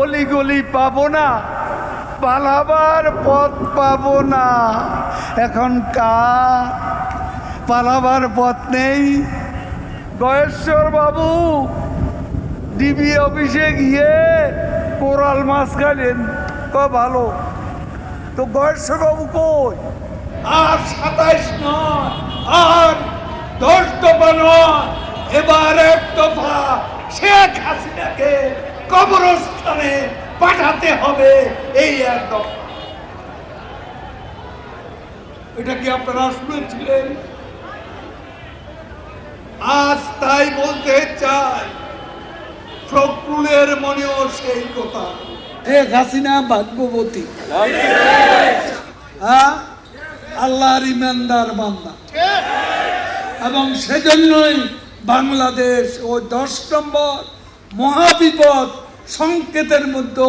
অলিগলি পাবো না, পালাবার পথ পাবো না। এখন কার পালাবার পথ নেই। গয়েশ্বর বাবু, ডিবি অফিসে গিয়ে কোরাল মাছ খাইলেন। ক, ভালো। তো গয়েশ্বর বাবু কই? আর সাতাইশ নয়, আর দশ দফা নয়, এবার এক দফা শেখ হাসিনাকে কবরস্থানে পাঠাতে হবে এই এক এটা কি আপনারা শুনেছিলেন? আজ তাই বলতে চাই মনেও সেই কথা। এক হাসিনা ভাগ্যবতী। হ্যাঁ আল্লাহর ইমানদার বান্দা। এবং সেজন্যই বাংলাদেশ ও দশ নম্বর মহাবিপদ সংকেতের মধ্যে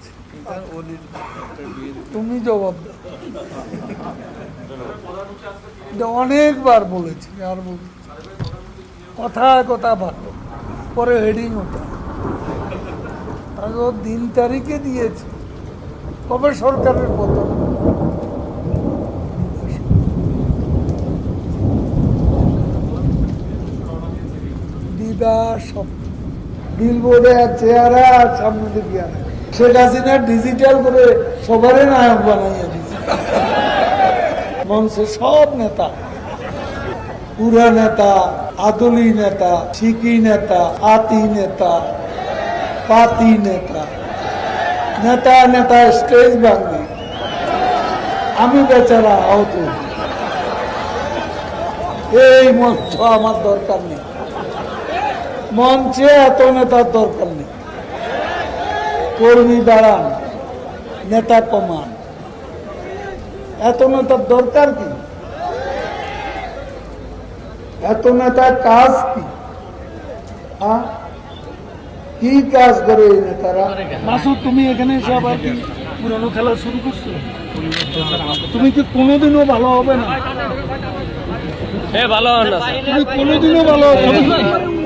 তুমি জবাব দাও। অনেকবার বলেছি আর বলছি কথা কথা ভালো পরে হেডিং ওটা। ও দিন তারিখে দিয়েছে। কবে সরকারের পতন? দিদা স্বপ্ন বিলবোর্ডে আর চেহারা আর সামনে দিকে আর শেখ হাসিনা ডিজিটাল করে সবারই নায়ক বানাইয়া দিচ্ছে মঞ্চে সব নেতা, পুরা নেতা, আদলি নেতা শিকি নেতা, আতি নেতা, পাতি নেতা নেতা নেতা স্টেজ ভাঙবি আমি বেচারা আহত। এই মঞ্চ আমার দরকার নেই। মঞ্চে এত নেতার দরকার নেই। কর্মী দাঁড়ান নেতা কমান এত নেতার দরকার কি? এত নেতার কাজ কি কাজ করে এই নেতারা? মাসুদ, তুমি এখানে এসে আবার কি পুরানো খেলা শুরু করছ? তুমি কি কোনোদিনও ভালো হবে না তুমি কোনোদিনও ভালো হবে না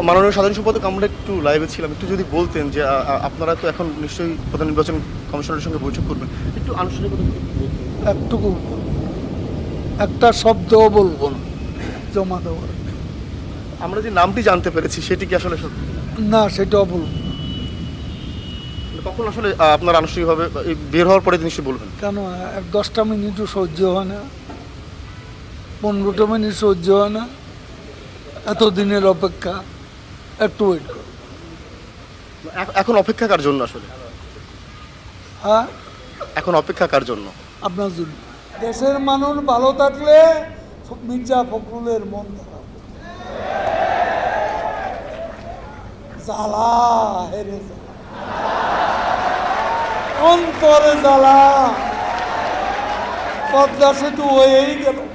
মাননীয় সাধারণ সম্পাদক আমরা একটু লাইভে ছিলাম। একটু যদি বলতেন যে আপনারা তো এখন নিশ্চয়ই প্রধান নির্বাচন কমিশনের সঙ্গে বৈঠক করবেন। একটু আনুষ্ঠানিকতা একটু। একটা শব্দও বলব না। জমা দেওয়ার। আমরা যে নামটি জানতে পেরেছি সেটি কি আসলে সত্যি? না সেটাও বলব না। কখন আসলে আপনার আনুষ্ঠানিকভাবে বের হওয়ার পরে নিশ্চয়ই বলবেন? কেন এক দশটা মিনিটও সহ্য হয় না। পনেরোটা মিনিট সহ্য হয় না। এত দিনের অপেক্ষা একটু ওয়েট করো। এখন অপেক্ষা কার জন্য আসলে? হ্যাঁ? এখন অপেক্ষা কার জন্য? আপনার জন্য। দেশের মানুষ ভালো থাকলে মির্জা ফখরুলের মন খারাপ। জ্বালা হেরে। অন্তরে জ্বালা। পদ্মা সেতু হয়েই গেল।